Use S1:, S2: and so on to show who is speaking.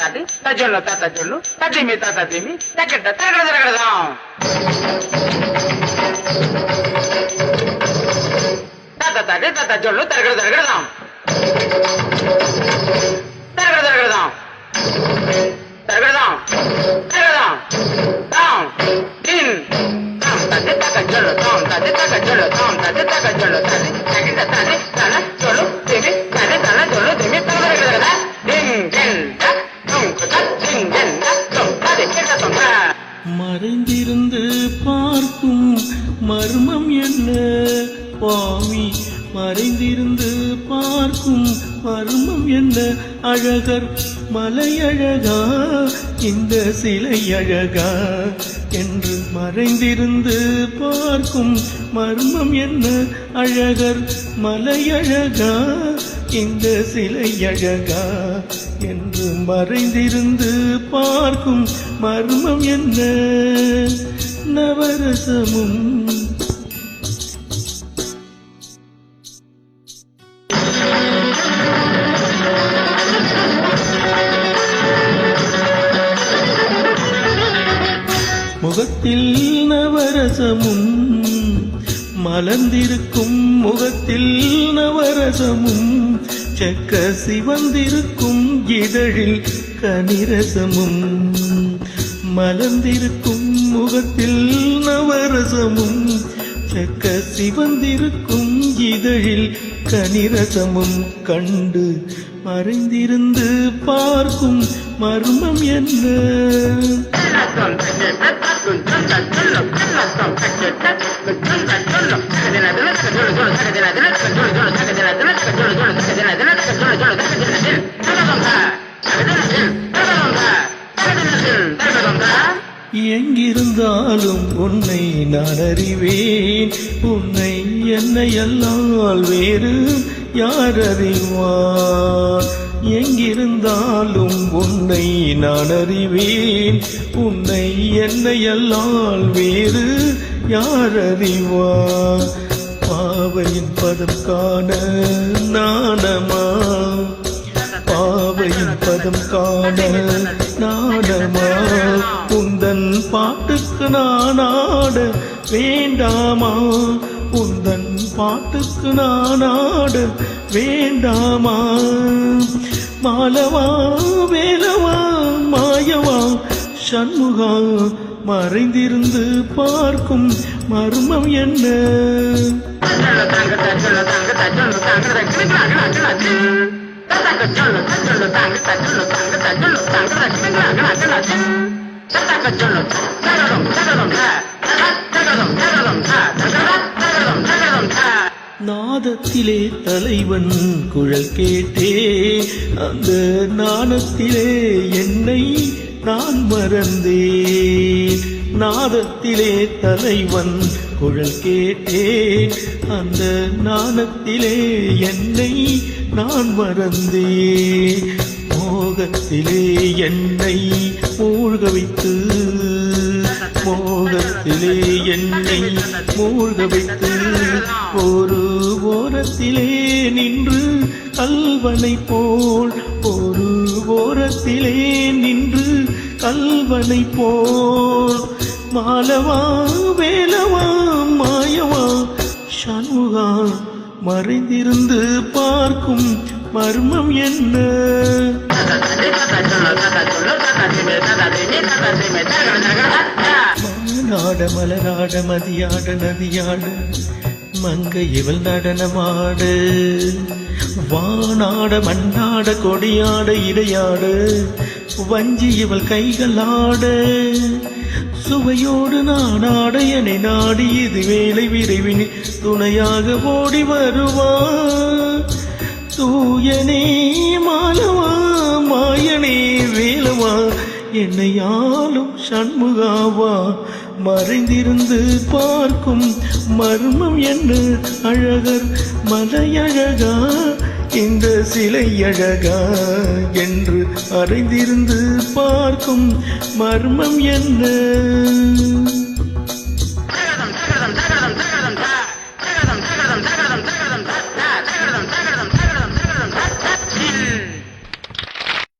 S1: తది తజుళ్ళు తత జుళ్ళు తదిమి తత దిమి తగ్గడ్డ తరగడ జరగడదాం తత తది తత జుళ్ళు
S2: తరగడ జరగడదాం மர்மம் என்ன? பாவி மறைந்திருந்து பார்க்கும் மர்மம் என்ன? அழகர் மலையழகா? இந்த சிலை அழகா என்று மறைந்திருந்து பார்க்கும் மர்மம் என்ன? அழகர் மலையழகா? இந்த சிலை அழகா என்று மறைந்திருந்து பார்க்கும் மர்மம் என்ன? நவரசமும் முகத்தில் நவரசமும் மலர்ந்திருக்கும் முகத்தில் நவரசமும் செக்க சிவந்திருக்கும் இதழில் கனிரசமும் மலர்ந்திருக்கும் முகத்தில் நவரசமும் செக்க சிவந்திருக்கும் இதழில் கனிரசமும் கண்டு மறைந்திருந்து பார்க்கும் மர்மம் என்ன? எங்கிருந்தாலும் உன்னை நான் அறிவேன். உன்னை என்னை அல்லால் வேறு யார் அறிவார்? எங்கிருந்தாலும் உன்னை நான் அறிவேன். உன்னை என்னை அல்லால் வேறு யார் அறிவார்? பாவையின் பதம் காண நாணமா பாவையின் பதம் காண உந்தன் பாட்டுக்கு நான் வேண்டாமா உந்தன் பாட்டுக்கு நானாடு வேண்டாமா மாலவா வேலவா மாயவா சண்முகா மறைந்திருந்து பார்க்கும் மர்மம் என்ன நாதத்திலே தலைவன் குழல் கேட்டே அந்த நாணத்திலே என்னை நான் மறந்தேன். நாதத்திலே தலைவன் குழல் கேட்டேன் அந்த நாணத்திலே என்னை நான் மறந்தேன். மோகத்திலே என்னை மூழ்க வைத்து ஓரத்திலே என்னை மூழ்க வைத்து ஒரு ஓரத்திலே நின்று கல்வனை போல் ஒரு ஓரத்திலே நின்று கல்வனை போல். மாலவா வேலவா மாயவா சண்முகா மறைந்திருந்து பார்க்கும் மர்மம் என்ன? மானாட மலராட மதியாட நதியாட மங்க இவள் நடனமாடு. வானாட மண்ணாட கொடியாட இடையாடு வஞ்சி இவள் கைகளாட சுவையோடு நாடாட என நாடி இது வேலை விரைவினி துணையாக ஓடி வருவா. தூயனே மாலவா மாயனே வேலவா என்னை என்னையாலும் சண்முகாவா. மறைந்திருந்து பார்க்கும் மர்மம் என்ன அழகர் மலையழகா? இந்த சிலை அழகா என்று அறைந்திருந்து பார்க்கும் மர்மம் என்ன?